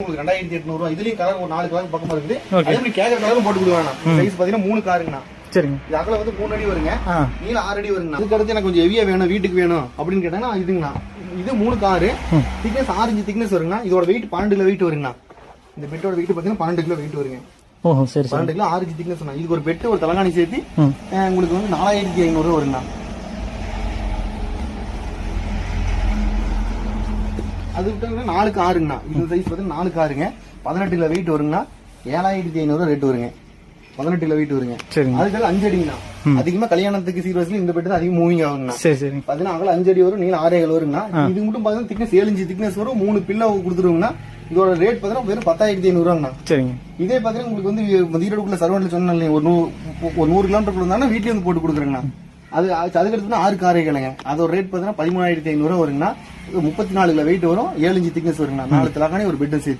உங்களுக்கு ரெண்டாயிரத்தி எட்நூறு இதுலயும் கலர் ஒரு நாலு கலர் பக்கமா இருக்குது. அதே மாதிரி கேக்குற கலரும் போட்டு கொடுவாங்க சைஸ் பாத்தீங்கன்னா மூணு காருங்கண்ணா. சரிங்க. இது அகல வந்து மூணு அடி வருங்க. ஆறு அடி வருங்கண்ணா. இதுக்கு அடுத்து எனக்கு கொஞ்சம் ஹெவியா வேணும் வீட்டுக்கு வேணும் அப்படின்னு கேட்டாங்கன்னா இதுங்கண்ணா. இது மூணு காரு. திக்னஸ் இன்ச்சு திக்னஸ் வருங்கண்ணா. இதோட வெயிட் பன்னெண்டு கிலோ வெயிட் வருங்கண்ணா. இந்த பெட்டோட வெயிட் பாத்தீங்கன்னா பன்னெண்டு கிலோ வெயிட் வருங்க. பன்னெண்டு கிலோ இன்ச்சு திக்னஸ் இதுக்கு ஒரு பெட்டு ஒரு தலகாணி சேர்த்து உங்களுக்கு வந்து நாலாயிரத்தி ஐநூறு ரூபா வருங்கண்ணா. அது விட்டாங்கன்னா நாலு காருங்கண்ணா. இந்த சைஸ் பார்த்தீங்கன்னா நாலு காருங்க. பதினெட்டு கிலோ வெயிட் வருங்கண்ணா. ஏழாயிரத்தி ஐநூறு ரேட் வருங்க. பதினெட்டு கிலோ வெயிட் வருங்க. அதுக்கு அஞ்சு அடிங்கண்ணா. அதிகமா கல்யாணத்துக்கு சீரியஸ்லி இந்த பெட்டு தான் அதிகம் மூவிங் ஆகுங்கண்ணா. சரி பாத்தீங்கன்னா அகல அஞ்சு அடி வரும் நீளம் ஆறே வருங்கண்ணா. இது மட்டும் பாத்தீங்கன்னா திக்னஸ் ஏழு இன்ச்சு திக்னஸ் வரும் மூணு பில்லோ கொடுத்துருவோங்கண்ணா. இதோட ரேட் பாத்தீங்கன்னா வெறும் பத்தாயிரத்தி ஐநூறு ரூபாங்கண்ணா சரிங்க. இதே பாத்தீங்கன்னா உங்களுக்கு வந்து ஈரோடுக்குள்ள சரவண்டில் சொன்னேன் ஒரு நூறு ஒரு நூறு கிலோமீட்டர் இருந்தாலும் வீட்லயே வந்து போட்டு கொடுக்குறேங்கண்ணா. அது அது- ஆறு காரை ஆறு அதோட ரேட் பார்த்தீங்கன்னா பதிமூணாயிரத்தி ஐநூறு வருங்கண்ணா முப்பத்தி நாலு கிலோ வெயிட் வரும். ஏழு இன்ச்சு திக்னஸ் வருங்கண்ணா நாலு தலாக்கானே ஒரு பெட்டும் சேர்த்து.